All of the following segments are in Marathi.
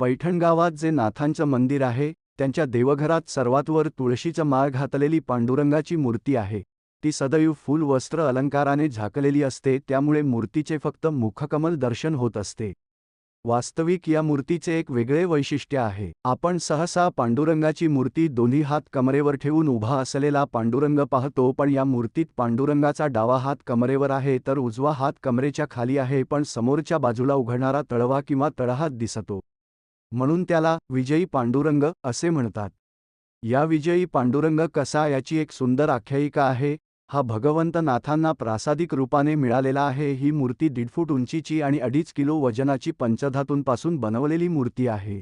पैठण गावात जे नाथांचं मंदिर आहे त्यांच्या देवघरात सर्वात वर तुळशीचं माळ घातलेली पांडुरंगाची मूर्ती आहे. ती सदैव फूल वस्त्र अलंकाराने झाकलेली असते त्यामुळे मूर्तीचे फक्त मुखकमल दर्शन होत असते. वास्तविक या मूर्तीचे एक वेगळे वैशिष्ट्य आहे. आपण सहसा पांडुरंगाची मूर्ती दोन्ही हात कमरेवर ठेवून उभा असलेला पांडुरंग पाहतो पण या मूर्तीत पांडुरंगाचा डावा हात कमरेवर आहे तर उजवा हात कमरेच्या खाली आहे पण समोरच्या बाजूला उघडणारा तळवा किंवा तळहात दिसतो. म्हणून त्याला विजयी पांडुरंग असे म्हणतात. या विजयी पांडुरंग कसा याची एक सुंदर आख्यायिका आहे हा भगवंत नाथांना प्रासादिक रूपाने मिळालेला आहे ही मूर्ती दीड फूट उंचीची आणि अडीच किलो वजनाची पंचधातूंपासून बनवलेली मूर्ती आहे.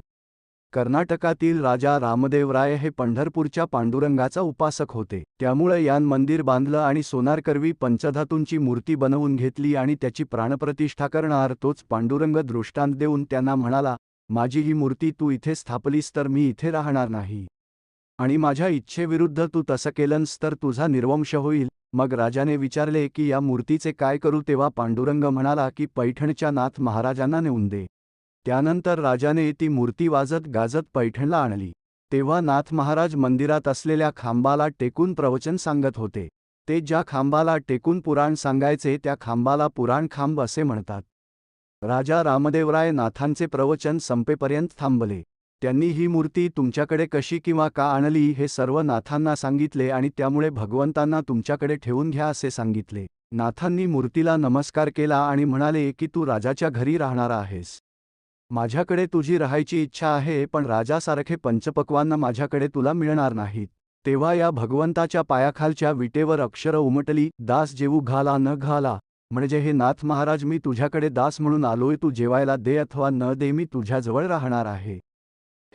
कर्नाटकातील राजा रामदेवराय हे पंढरपूरच्या पांडुरंगाचा उपासक होते. त्यामुळे यान मंदिर बांधलं आणि सोनारकरवी पंचधातूंची मूर्ती बनवून घेतली आणि त्याची प्राणप्रतिष्ठा करणार तोच पांडुरंग दृष्टांत देऊन त्यांना म्हणाला माझी ही मूर्ती तू इथे स्थापलीस तर मी इथे राहणार नाही. आणि माझ्या इच्छेविरुद्ध तू तसं केलंस तर तुझा निर्वंश होईल. मग राजाने विचारले की या मूर्तीचे काय करू तेव्हा पांडुरंग म्हणाला की पैठणच्या नाथ महाराजांना नेऊन दे. त्यानंतर राजाने ती मूर्ती वाजत गाजत पैठणला आणली. तेव्हा नाथ महाराज मंदिरात असलेल्या खांबाला टेकून प्रवचन सांगत होते. ते ज्या खांबाला टेकून पुराण सांगायचे त्या खांबाला पुराण खांब असे म्हणतात. राजा रामदेवराय नाथांचे प्रवचन संपेपर्यंत थांबले. त्यांनी ही मूर्ती तुमच्याकडे कशी किंवा का आणली हे सर्व नाथांना सांगितले आणि त्यामुळे भगवंतांना तुमच्याकडे ठेवून घ्या असे सांगितले. नाथांनी मूर्तीला नमस्कार केला आणि म्हणाले की तू राजाच्या घरी राहणारा आहेस. माझ्याकडे तुझी राहायची इच्छा आहे पण राजासारखे पंचपक्वांना माझ्याकडे तुला मिळणार नाहीत. तेव्हा या भगवंताच्या पायाखालच्या विटेवर अक्षरं उमटली दास जेवू घाला न घाला म्हणजे हे नाथ महाराज मी तुझ्याकडे दास म्हणून आलोय तू जेवायला दे अथवा न दे मी तुझ्याजवळ राहणार आहे.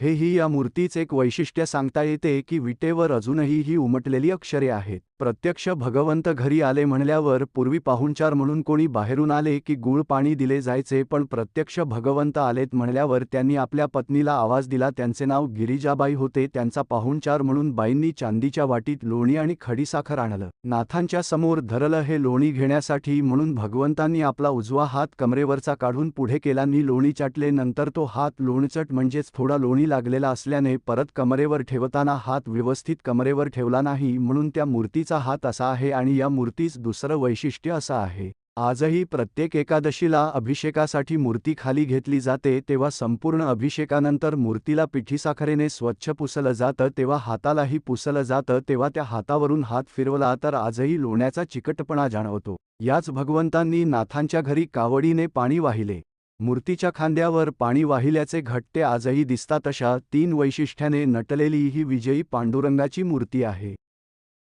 हे ही या मूर्तीच एक वैशिष्ट्य सांगता येते की विटेवर अजूनही ही उमटलेली अक्षरे आहेत. प्रत्यक्ष भगवंत घरी आले म्हणल्यावर पूर्वी पाहुणचार म्हणून कोणी बाहेरून आले की गुळ पाणी दिले जायचे पण प्रत्यक्ष भगवंत आलेत म्हणल्यावर त्यांनी आपल्या पत्नीला आवाज दिला त्यांचे नाव गिरिजाबाई होते त्यांचा पाहुणचार म्हणून बाईंनी चांदीच्या वाटीत लोणी आणि खडीसाखर आणलं. नाथांच्या समोर धरलं हे लोणी घेण्यासाठी म्हणून भगवंतांनी आपला उजवा हात कमरेवरचा काढून पुढे केला. नी लोणी चाटले नंतर तो हात लोणचट म्हणजेच थोडा लोणी लागलेला असल्याने परत कमरेवर ठेवताना हात व्यवस्थित कमरेवर ठेवला नाही म्हणून त्या मूर्तीचा हात असा आहे आणि या मूर्तीस दुसरं वैशिष्ट्य असं आहे. आजही प्रत्येक एकादशीला अभिषेकासाठी मूर्ती खाली घेतली जाते तेव्हा संपूर्ण अभिषेकानंतर मूर्तीला पिठीसाखरेने स्वच्छ पुसलं जातं तेव्हा हातालाही पुसलं जातं तेव्हा त्या हातावरून हात फिरवला तर आजही लोण्याचा चिकटपणा जाणवतो. याच भगवंतांनी नाथांच्या घरी कावडीने पाणी वाहिले. मूर्तीच्या खांद्यावर पाणी वाहिल्याचे घट्टे आजही दिसतात अशा तीन वैशिष्ट्याने नटलेली ही विजयी पांडुरंगाची मूर्ती आहे.